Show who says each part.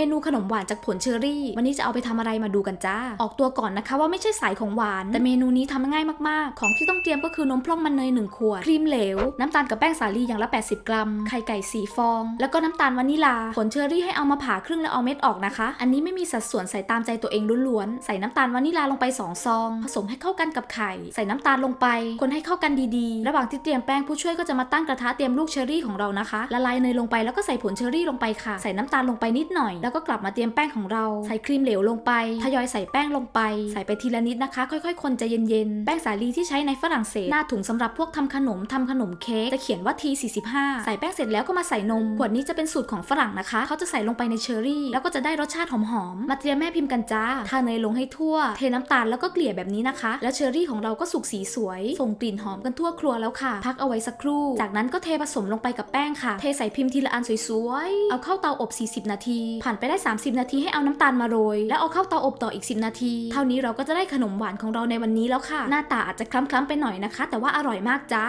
Speaker 1: มนูขนมหวานจากผลเชอรี่ วันนี้จะเอาไปทำอะไรมาดูกันจ้า ออกตัวก่อนนะคะว่าไม่ใช่สายของหวาน แต่เมนูนี้ทำง่ายมากๆ ของที่ต้องเตรียมก็คือนมพร่องมันเนย1ขวด ครีมเหลว น้ำตาลกับแป้งสาลีอย่างละ 80 กรัม ไข่ไก่4ฟอง แล้วก็น้ำตาลวานิลา ผลเชอรี่ให้เอามาผ่าครึ่งแล้วเอาเม็ดออกนะคะ อันนี้ไม่มีสัดส่วนใส่ตามใจตัวเองล้วนๆ ใส่น้ำตาลวานิลาลงไป 2 ซอง ผสมให้เข้ากันกับไข่ ใส่น้ำตาลลงไป คนให้เข้ากันดีๆ ระหว่างที่เตรียมแป้งผู้ช่วยก็จะมาตั้งกระทะเตรียมลูกเชอรี่ของเรานะคะ ละลายเนยลงไปแล้วก็ใส่ผลเชอรี่ลงไปค่ะ ใส่น้ำตาลลงไปนิดหน่อยแล้วก็กลับมาเตรียมแป้งของเราใส่ครีมเหลวลงไปทยอยใส่แป้งลงไป ใส่ไปทีละนิดนะคะ ค่อยๆ คนใจเย็นๆ แป้งสาลีที่ใช้ในฝรั่งเศส หน้าถุงสำหรับพวกทำขนมทำขนมเค้กจะเขียนว่า T45 ใส่แป้งเสร็จแล้วก็มาใส่นมขวดนี้จะเป็นสูตรของฝรั่งนะคะ เขาจะใส่ลงไปในเชอรี่ แล้วก็จะได้รสชาติหอมๆมาเตรียมแม่พิมพ์กันจ้าทาเนยลงให้ทั่ว เทน้ำตาลแล้วก็เกลี่ยแบบนี้นะคะ แล้วเชอรี่ของเราก็สุกสีสวย ส่งกลิ่นหอมกันทั่วครัวแล้วค่ะ พักเอาไว้สักครู่ จากนั้นก็เทผสมลงไปกับแป้งค่ะ เทใส่พิมพ์ทีละอันสวยๆ เอาเข้าเตาอบ 40 นาทีผ่านไปได้ 30 นาทีให้เอาน้ำตาลมาโรย แล้วเอาเข้าเตาอบต่ออีก 10 นาที เท่านี้เราก็จะได้ขนมหวานของเราในวันนี้แล้วค่ะ หน้าตาอาจจะคล้ำๆไปหน่อยนะคะ แต่ว่าอร่อยมากจ้า